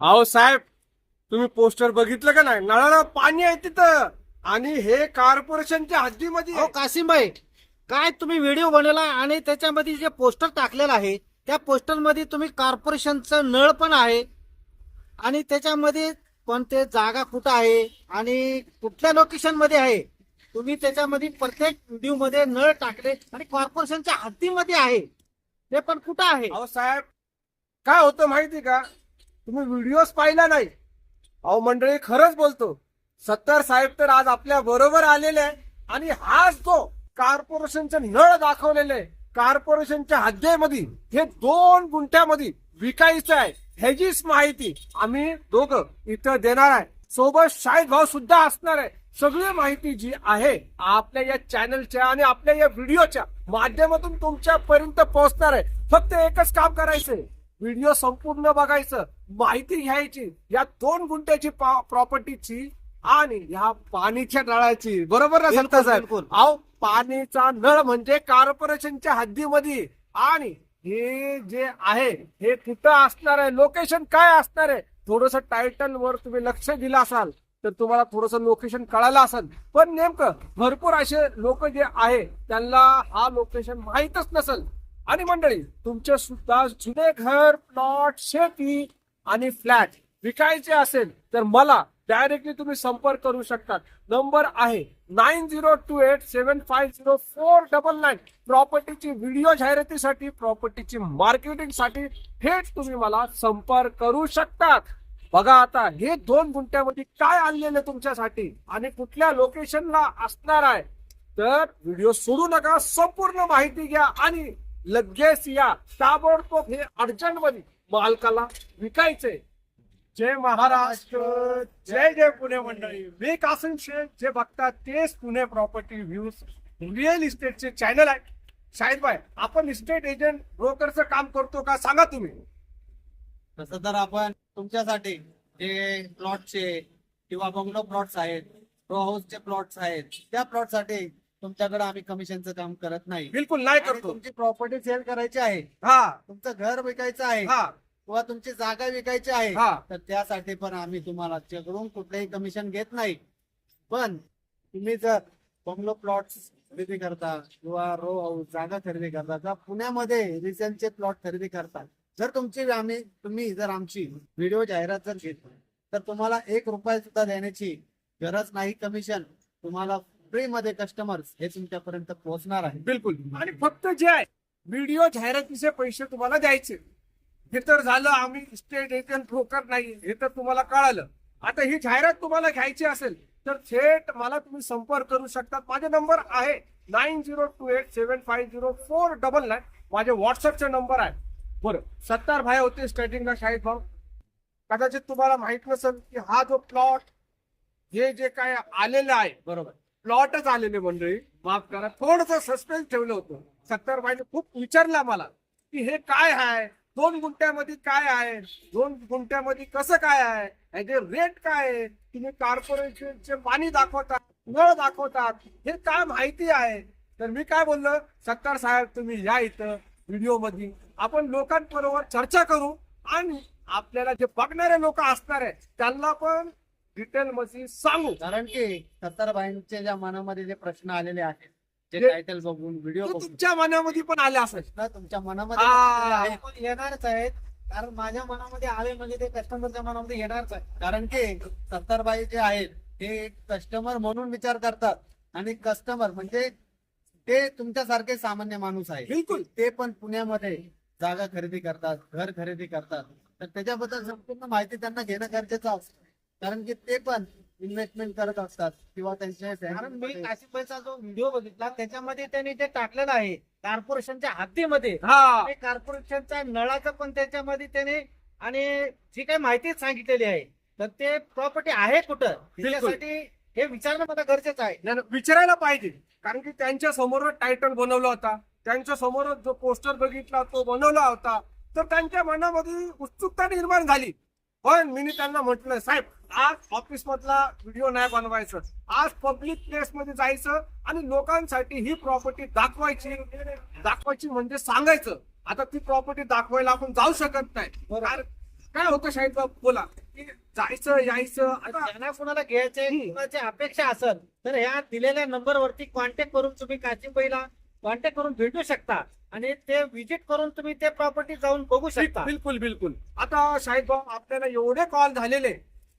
अहो साहेब तुम्ही पोस्टर बघितलं का नाही? नळाला पाणी आहे तिथं. आणि हे कॉर्पोरेशनच्या हद्दीमध्ये हो आहे. कासिमभाई काय तुम्ही व्हिडिओ बनवला आणि त्याच्यामध्ये जे पोस्टर टाकलेलं आहे त्या पोस्टरमध्ये तुम्ही कॉर्पोरेशनचं नळ पण आहे आणि त्याच्यामध्ये पण ते जागा कुठं आहे आणि कुठल्या लोकेशनमध्ये आहे? तुम्ही त्याच्यामध्ये प्रत्येक व्हिडिओमध्ये नळ टाकले आणि कॉर्पोरेशनच्या हद्दीमध्ये आहे. ते पण कुठं आहे? अहो साहेब काय होतं माहिती का? तुम्ही व्हिडिओज पाहिला नाही. अहो मंडळी खरंच बोलतो. सत्तर साहेब तर आज आपल्या बरोबर आलेले आहे आणि हाच तो कॉर्पोरेशनचे नळ दाखवलेले कॉर्पोरेशनच्या हद्देमध्ये हे दोन गुंठ्यामध्ये विकायचं आहे. ह्याचीच माहिती आम्ही दोघं इथं देणार आहे. सोबत शाहीद भाऊ सुद्धा असणार आहे. सगळी माहिती जी आहे आपल्या या चॅनलच्या आणि आपल्या या व्हिडिओच्या माध्यमातून तुमच्या पर्यंत पोहोचणार आहे. फक्त एकच काम करायचंय. व्हिडिओ संपूर्ण बघायचं माहिती घ्यायची या दोन गुंठ्याची प्रॉपर्टीची आणि ह्या पाणीच्या नळाची. बरोबर ना संत साहेब. अहो पाणीचा नळ म्हणजे कॉर्पोरेशनच्या हद्दीमध्ये. आणि हे जे आहे हे कुठं असणार आहे? लोकेशन काय असणार आहे? थोडस टायटल वर तुम्ही लक्ष दिलं असाल तर तुम्हाला थोडस लोकेशन कळालं असेल. पण नेमकं भरपूर असे लोक जे आहे त्यांना हा लोकेशन माहीतच नसेल. आणि मंडळी तुमचे सुद्धा जुने घर प्लॉट शेती आणि फ्लॅट विकायचे असेल तर मला डायरेक्टली तुम्ही संपर्क करू शकता नंबर आहे nine zero two eight seven five zero four double nine प्रॉपर्टीची video जाहिरातीसाठी प्रॉपर्टीची मार्केटिंगसाठी थेट तुम्ही मला संपर्क करू शकतात. बघा आता हे दोन गुंठ्यामध्ये काय आणलेलं तुमच्यासाठी? आणि कुठल्या लोकेशनला असणार आहे? तर व्हिडिओ सोडू नका संपूर्ण माहिती घ्या आणि लगेच या. ताबडतोब हे अर्जंटमध्ये मालकाला विकायचंय जय महाराष्ट्र जय जय पुणे मंडळी. मी कासिम शेख जे बघतात तेच पुणे प्रॉपर्टी व्ह्यूज रिअल इस्टेटचे चॅनल आहे शाहिद भाई आपण इस्टेट एजंट ब्रोकरचं काम करतो का? सांगा तुम्ही. तसं तर आपण तुमच्यासाठी जे प्लॉटचे किंवा बंगलो प्लॉट्स आहेत रो हाऊसचे प्लॉट्स आहेत त्या प्लॉटसाठी तुमच्याकडे आम्ही कमिशनचं काम करत नाही. बिलकुल नाही आणि करतो. तुमची प्रॉपर्टी सेल करायची आहे. हा. तुमचं घर विकायचं आहे. हा. किंवा तुमची जागा विकायची आहे हा. तर त्यासाठी पण आम्ही तुम्हाला चकडून कुठलेही कमिशन घेत नाही. पण तुम्ही जर बंगलो प्लॉट खरेदी करता किंवा रो हाऊस जागा खरेदी करता तर पुण्यामध्ये रिसेंटचे प्लॉट खरेदी करता जर तुमची आम्ही तुम्ही जर आमची व्हिडिओ जाहिरात जर घेतली तर तुम्हाला एक रुपया सुद्धा देण्याची गरज नाही कमिशन तुम्हाला फ्री मध्ये कस्टमर्स हे तुमच्यापर्यंत पोहोचणार आहे बिलकुल. आणि फक्त जे आहे व्हिडिओ जाहिरातीचे पैसे तुम्हाला द्यायचे. हे तर झालं आम्ही स्टेट एजंट ब्रोकर नाही. हे तर तुम्हाला कळालं. आता ही जाहिरात तुम्हाला घ्यायची असेल तर थेट मला तुम्ही संपर्क करू शकता. माझा नंबर आहे nine zero two eight seven five zero four double nine माझे व्हॉट्सअपचे नंबर आहे. बरं सत्तार भाई होते स्टार्टिंगला शाहीद भाऊ. कदाचित तुम्हाला माहीत नसेल की हा जो प्लॉट हे जे काय आलेलं आहे बरोबर. प्लॉटच आलेले मंडळी. माफ करा थोडस सस्पेन्स ठेवलं होतं. सत्तर भाईने खूप विचारला मला की हे काय आहे? दोन गुंठ्यामध्ये काय आहे? दोन गुंठ्यामध्ये कसं काय आहे? याचे रेट काय आहे? तुम्ही कॉर्पोरेशनचे पाणी दाखवतात नळ दाखवतात हे काय माहिती आहे? तर मी काय बोललो सत्तार साहेब तुम्ही या इथं व्हिडिओमध्ये आपण लोकांबरोबर चर्चा करू आणि आपल्याला जे बघणारे लोक असणार आहे त्यांना पण डिटेल मध्ये सांगू. कारण की सत्तारबाईंच्या ज्या मनामध्ये जे प्रश्न आलेले आहेत जे जे- टायटल बघून व्हिडिओ तो बघून. तुमच्या मनामध्ये पण आले असेल प्रश्न तुमच्या मनामध्ये आ. आहे, पण येणारच आहेत. कारण माझ्या मनामध्ये आले म्हणजे ते कस्टमरच्या मनामध्ये येणारच आहे कारण की सत्तारबाई जे आहेत ते कस्टमर म्हणून विचार करतात. आणि कस्टमर म्हणजे ते तुमच्यासारखे सामान्य माणूस आहे बिलकुल. ते पण पुण्यामध्ये जागा खरेदी करतात घर खरेदी करतात. तर त्याच्याबद्दल संपूर्ण माहिती त्यांना घेणं गरजेचं असतं. कारण की ते पण इन्व्हेस्टमेंट करत असतात किंवा त्यांच्या कारण मी काशीबाईचा जो व्हिडिओ बघितला त्याच्यामध्ये त्यांनी जे टाकलेलं आहे कॉर्पोरेशनच्या हद्दीमध्ये हा. ते कॉर्पोरेशनच्या नळाचं पण त्याच्यामध्ये त्याने आणि जी काही माहिती सांगितलेली आहे तर ते प्रॉपर्टी आहे कुठं? त्याच्यासाठी हे विचारणं मला गरजेचं आहे. नाही, नाही, विचारायला पाहिजे. कारण की त्यांच्यासमोर टायटल बनवला होता. त्यांच्यासमोर जो पोस्टर बघितला तो बनवला होता. तर त्यांच्या मनामध्ये उत्सुकता निर्माण झाली. पण मी त्यांना म्हटलं साहेब आज ऑफिस मधला व्हिडिओ नाही बनवायचं. आज पब्लिक प्लेस मध्ये जायचं आणि लोकांसाठी ही प्रॉपर्टी दाखवायची. दाखवायची म्हणजे सांगायचं. आता ती प्रॉपर्टी दाखवायला आपण जाऊ शकत नाही. काय होतं शाहीद बाब बोला. की जायचं यायचं आता कुणाला घ्यायचे अपेक्षा असेल तर ह्या दिलेल्या नंबरवरती कॉन्टॅक्ट करून तुम्ही काशीबाईला कॉन्टॅक्ट करून भेटू शकता. आणि ते व्हिजिट करून तुम्ही ते प्रॉपर्टी जाऊन बघू शकता. बिलकुल बिलकुल. आता शाहीद भाऊ आपल्याला एवढे कॉल झालेले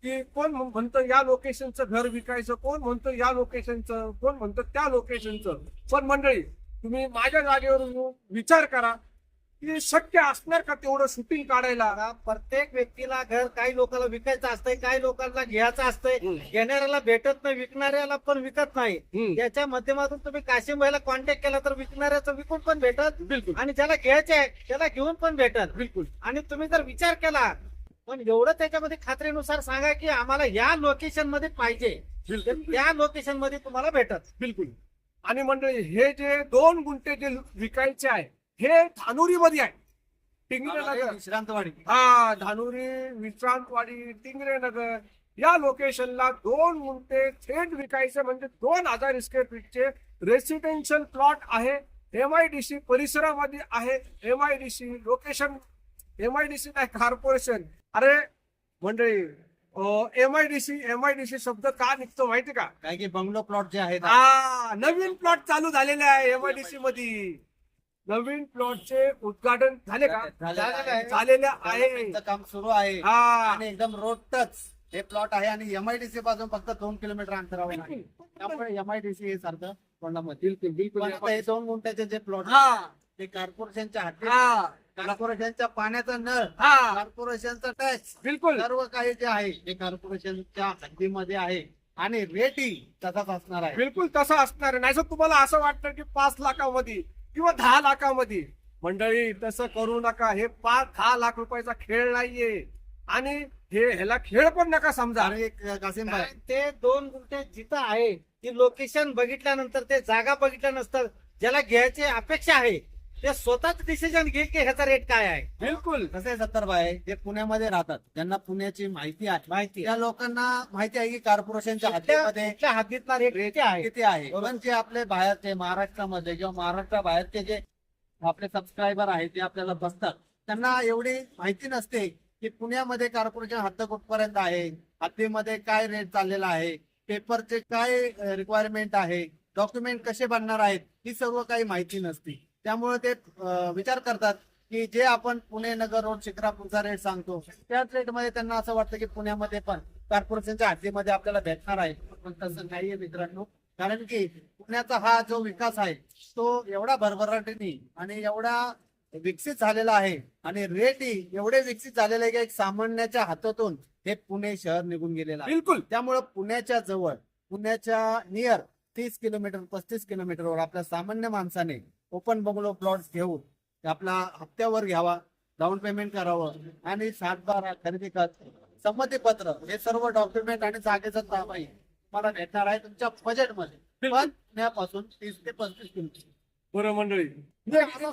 की कोण म्हण- म्हणतं या लोकेशनचं घर विकायचं कोण म्हणतं या लोकेशनचं कोण म्हणतं त्या लोकेशनचं पण मंडळी तुम्ही माझ्या जागेवर विचार करा. की शक्य असणार का तेवढं शूटिंग काढायला? प्रत्येक व्यक्तीला घर काही लोकांना विकायचं असतंय काही लोकांना घ्यायचं असतंय. हम्म. घेणाऱ्याला भेटत नाही विकणाऱ्याला पण विकत नाही. हम्म. त्याच्या माध्यमातून तुम्ही काशीबाईला कॉन्टॅक्ट केला तर विकणाऱ्याचं विकून पण भेटत बिलकुल. आणि ज्याला घ्यायचे आहे त्याला घेऊन पण भेटत बिलकुल. आणि तुम्ही जर विचार केला पण एवढं त्याच्यामध्ये खात्रीनुसार सांगा की आम्हाला या लोकेशनमध्ये पाहिजे. तर बिलकुल त्या लोकेशनमध्ये तुम्हाला भेटत बिलकुल. आणि मंडळी हे जे दोन गुंठे जे विकायचे आहे हे धानुरीमध्ये आहे. टिंगरे नगर. विश्रांतवाडी. हा धानुरी विश्रांतवाडी टिंगरे नगर. या लोकेशनला दोन गुंठे थेट विकायचे म्हणजे दोन हजार स्क्वेअर फीटचे रेसिडेन्शियल प्लॉट आहे. एम आय डी सी परिसरामध्ये आहे. M I D C location M I D C नाही कॉर्पोरेशन अरे मंडळी M I D C M I D C शब्द का निघतो माहिती का? काय की बंगलो प्लॉट जे आहेत. नवीन प्लॉट चालू झालेले आहे एम आय डी सी मध्ये नवीन प्लॉटचे उद्घाटन झाले का? झालेलं आहे. झालेले आहे. त्यांचं काम सुरू आहे. हा. आणि एकदम रोड टच हे प्लॉट आहे आणि एमआयडीसी पासून फक्त दोन किलोमीटर अंतरावर आहे. त्यामुळे एमआयडीसी हे सारखं आता हे दोन गुंठ्याचे जे प्लॉट हा. ते कॉर्पोरेशनच्या हद्दीत हा. कॉर्पोरेशनच्या पाण्याचा नळ हा. कॉर्पोरेशनचा टॅक्स बिलकुल. सर्व काही जे आहे ते कॉर्पोरेशनच्या हद्दीमध्ये आहे. आणि रेटही तसाच असणार आहे. बिलकुल तसं असणार आहे. नाहीतर तुम्हाला असं वाटतं की पाच लाखामध्ये किंवा दहा लाखामध्ये. मंडळी तसं करू नका. हे पाच दहा लाख रुपयाचा खेळ नाहीये. आणि हे ह्याला खेळ पण नका समजा. आणि एक कासिम भाई. कारण ते दोन गुंठे जिथं आहे ती लोकेशन बघितल्यानंतर ते जागा बघितल्यानंतर ज्याला घ्यायची अपेक्षा आहे ते स्वतःच डिसिजन घेईल की ह्याचा रेट काय आहे. बिलकुल. कसं आहे सत्तर भाई ते पुण्यामध्ये राहतात. त्यांना पुण्याची माहिती आहे. माहिती त्या लोकांना माहिती आहे की कॉर्पोरेशनच्या हद्दीमध्ये कुठल्या हद्दीतला रेट किती आहे? किती आहे? पण जे आपले बाहेरचे महाराष्ट्रामध्ये किंवा महाराष्ट्रा बाहेरचे जे आपले सबस्क्रायबर आहेत ते आपल्याला बसतात त्यांना एवढी माहिती नसते की पुण्यामध्ये कॉर्पोरेशन हद्द कुठपर्यंत आहे हद्दीमध्ये काय रेट चाललेला आहे पेपरचे काय रिक्वायरमेंट आहे डॉक्युमेंट कसे बनणार आहेत ही सर्व काही माहिती नसते. त्यामुळे ते विचार करतात की जे आपण पुणे नगर रोड शिक्रापूरचा रेट सांगतो त्याच रेटमध्ये त्यांना असं वाटतं की पुण्यामध्ये पण कॉर्पोरेशनच्या हद्दीमध्ये आपल्याला भेटणार आहे. पण तसं नाहीये मित्रांनो. कारण की पुण्याचा हा जो विकास आहे तो एवढा भरभराटीने आणि एवढा विकसित झालेला आहे आणि रेटही एवढे विकसित झालेले आहे की एक सामान्याच्या हातातून हे पुणे शहर निघून गेलेलं आहे. बिलकुल. त्यामुळं पुण्याच्या जवळ पुण्याच्या नियर तीस किलोमीटर पस्तीस किलोमीटरवर आपल्या सामान्य माणसाने ओपन बंगलो प्लॉट घेऊन आपला हप्त्यावर घ्यावा डाऊन पेमेंट करावं आणि सातबारा खरेदी खत संमतीपत्र हे सर्व डॉक्युमेंट आणि जागेचा ताबाई मला भेटणार आहे तुमच्या बजेटमध्ये पण पुण्यापासून तीस ते पस्तीस किलोमीटर बरं मंडळी.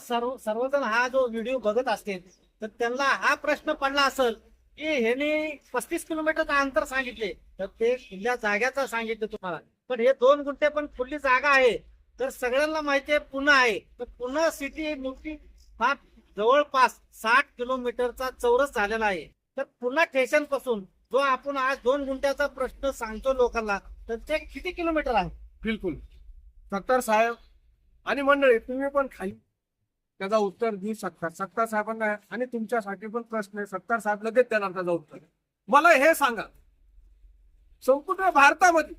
सर्व सर्वजण हा जो व्हिडिओ बघत असतील तर त्यांना हा प्रश्न पडला असेल की ह्याने पस्तीस किलोमीटरचं अंतर सांगितले? तर ते खुल्या जाग्याचं सांगितलं तुम्हाला. पण हे दोन गुंठे पण खुली जागा आहे. तर सगळ्यांना माहिती आहे पुणे आहे. तर पुणे सिटी मोठी हा जवळपास साठ किलोमीटरचा चौरस झालेला आहे. तर पुन्हा स्टेशनपासून जो आपण आज दोन गुंठ्याचा प्रश्न सांगतो लोकांना तर ते किती किलोमीटर आहे? बिलकुल. सत्तार साहेब आणि मंडळी तुम्ही पण खाली त्याचा उत्तर देऊ शकता. सत्तार साहेबांना आणि तुमच्यासाठी पण प्रश्न आहे. सत्तार साहेब लगेच देणार त्याचा उत्तर. मला हे सांगा. संपूर्ण भारतामध्ये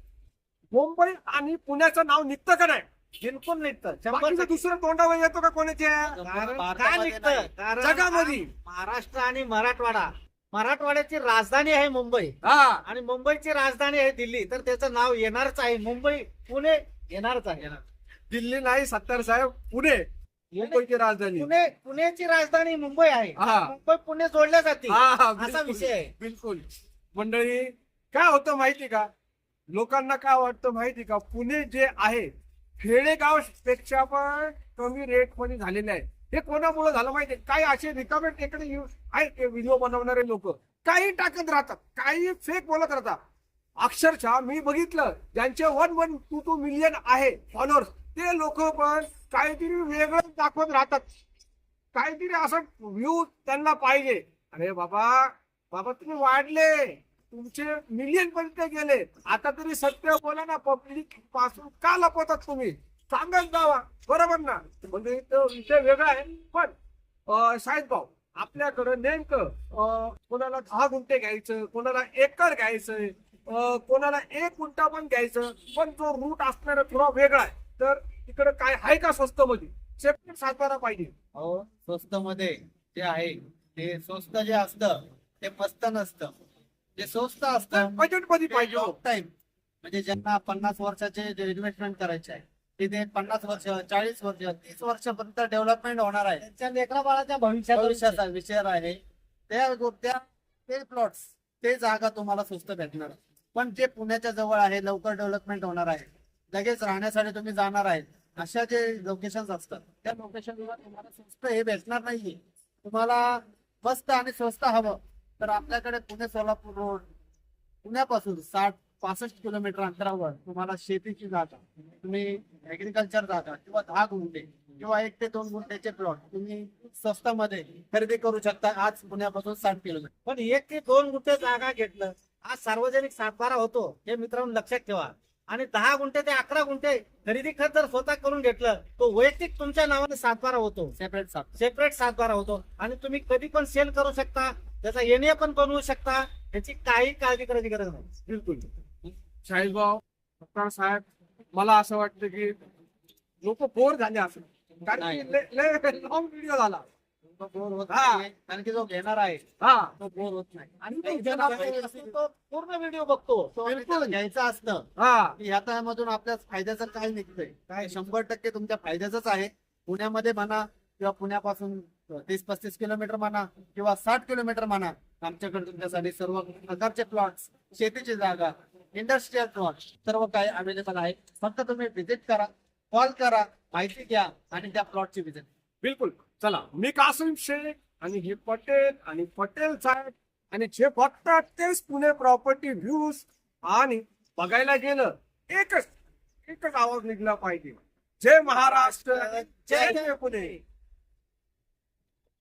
मुंबई आणि पुण्याचं नाव निघतं का नाही? बिलकुल निघतं. शंभर बाकीचं टक्के. दुसरं तोंडावर येतो का कोणाच्या? कारण काय भारतामध्ये निघतं? नाही. कारण जगामध्ये. महाराष्ट्र आणि मराठवाडा मराठवाड्याची राजधानी आहे मुंबई. हा. आणि मुंबईची राजधानी आहे दिल्ली. तर त्याचं नाव येणारच आहे. मुंबई पुणे येणारच आहे. दिल्ली नाही सत्तार साहेब. पुणे. मुंबईची राजधानी. पुणे पुण्याची राजधानी मुंबई आहे. हा. मुंबई पुणे जोडल्या जाते. हा हा, असा बिलकुल. विषय आहे. बिलकुल. मंडळी काय होतं माहिती का? लोकांना काय वाटतं माहिती का? पुणे जे आहे खेडेगावपेक्षा पण कमी रेटमध्ये झालेले आहे हे कोणामुळे झालं माहितीये काही असे रिकामे टेकडे येऊ- आहेत व्हिडिओ बनवणारे लोक. काही टाकत राहतात. काही फेक बोलत राहतात. अक्षरशः मी बघितलं ज्यांचे one one two two million आहे फॉलोअर्स ते लोक पण काहीतरी वेगळं दाखवत राहतात. काहीतरी असं व्ह्यू त्यांना पाहिजे. अरे बाबा बाबा तुम्ही वाढले. तुमचे मिलियन पर्यंत गेले. आता तरी सत्य बोला ना पब्लिकपासून का लपवतात तुम्ही? सांगत जावा बरोबर ना? म्हणजे विषय वेगळा आहे. पण साहेब शाहिद भाऊ आपल्याकडं नेमकं अं, कोणाला दहा गुंठे घ्यायचं कोणाला एकर घ्यायचंय कोणाला एक गुंठा पण घ्यायचं पण जो रूट असणार थोडा वेगळा आहे. तर तिकडे काय आहे का स्वस्त मध्ये सेपरेट सातबारा पाहिजे. अहो स्वस्त मध्ये जे आहे ते स्वस्त जे असतं ते मस्त नसतं. जे स्वस्त असतं बजेटमध्ये पाहिजे हो. टाइम म्हणजे ज्यांना पन्नास वर्षाचे जे इन्व्हेस्टमेंट करायचे आहे तिथे पन्नास वर्ष चाळीस वर्ष तीस वर्षापर्यंत डेव्हलपमेंट होणार आहे. त्यांच्या लेकरा बाळाच्या भविष्याचा विषय आहे. त्या त्या ते प्लॉट्स ते जागा तुम्हाला स्वस्त भेटणार. पण जे पुण्याच्या जवळ आहे लवकर डेव्हलपमेंट होणार आहे लगेच राहण्यासाठी तुम्ही जाणार आहे अशा जे लोकेशन असतात त्या लोकेशनवर तुम्हाला स्वस्त हे भेटणार नाहीये. तुम्हाला मस्त आणि स्वस्त हवं. तर आपल्याकडे पुणे सोलापूर रोड पुण्यापासून साठ पासष्ट किलोमीटर अंतरावर तुम्हाला शेतीची जागा तुम्ही ऍग्रिकल्चर जागा किंवा दहा गुंठे किंवा एक ते दोन गुंठ्याचे प्लॉट तुम्ही स्वस्तामध्ये खरेदी करू शकता आज पुण्यापासून साठ किलोमीटर. पण एक ते दोन गुंठे जागा घेतलं आज सार्वजनिक सातबारा होतो हे मित्रांनो लक्षात ठेवा. आणि दहा गुंठे ते अकरा गुंठे खरेदी खत जर स्वतः करून घेतलं तो वैयक्तिक तुमच्या नावाने सातबारा होतो. सेपरेट सात सेपरेट सातबारा होतो. आणि तुम्ही कधी पण सेल करू शकता. त्याचा एनए पण बनवू शकता. त्याची काही काळजी करायची गरज नाही. बिलकुल. शाहीद भाऊ सत्तार साहेब मला असं वाटतं की लोक बोर झाले असं कारण नाही. लॉंग व्हिडिओ झाला. तो बोर होत हा. नाहीये. कारण की जो घेणार आहे हा. तो बोर होत नाही. आणि नाही, तो पूर्ण व्हिडिओ बघतो. घ्यायचं असतं. हा. की ह्याच्यामधून आपल्या फायद्याचं काय निघतंय? काय? शंभर टक्के तुमच्या फायद्याच आहे. पुण्यामध्ये म्हणा किंवा पुण्यापासून तीस पस्तीस किलोमीटर म्हणा किंवा साठ किलोमीटर म्हणा आमच्याकडे तुमच्यासाठी सर्व प्रकारचे प्लॉट शेतीची जागा इंडस्ट्रीयल प्लॉट सर्व काही अवेलेबल आहे. फक्त तुम्ही व्हिजिट करा कॉल करा माहिती घ्या आणि त्या प्लॉटची व्हिजिट बिलकुल. चला मी कासिम शेख आणि हे पटेल आणि पटेल साहेब आणि जे बघतात तेच पुणे प्रॉपर्टी व्ह्यूज आणि बघायला गेलं एकच एकच आवाज निघला पाहिजे. जय महाराष्ट्र जय जय पुणे.